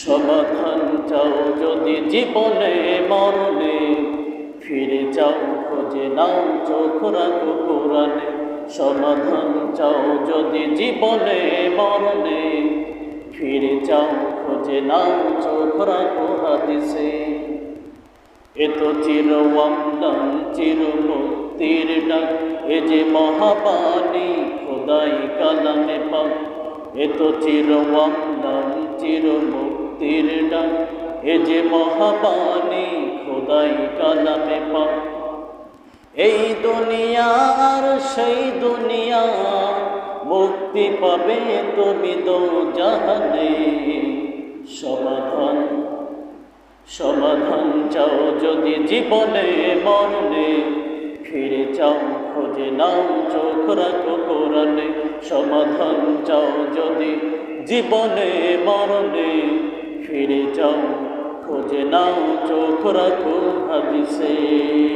সমাধান চাও যদি জীবনে মরণে, ফিরে যাও খোঁজে নাও চোখ রাখো কোরআনে। সমাধান চাও যদি জীবনে মরণে, ফিরে যাও খোঁজে নাও চোখ রাখো হাদিসে। এ তো চির অম্লান, চির মুক্তির ডাক, এ যে মহাবাণী খোদাই কালামে পাক। এ তো চির অম্লান, চির মুক্তির ডাক, এ যে মহাবাণী খোদাই কালামে পা এই দুনিয়া আর সেই দুনিয়া, মুক্তি পাবে তুমি দো জাহানে। সমাধান সমাধান চাও যদি জীবনে মরণে, ফিরে চাও খোঁজে নাও চোখ রাখো কোরআনে। সমাধান চাও যদি জীবনে মরণে যাও খোঁজে নাও চোখ রাখো হাদিসে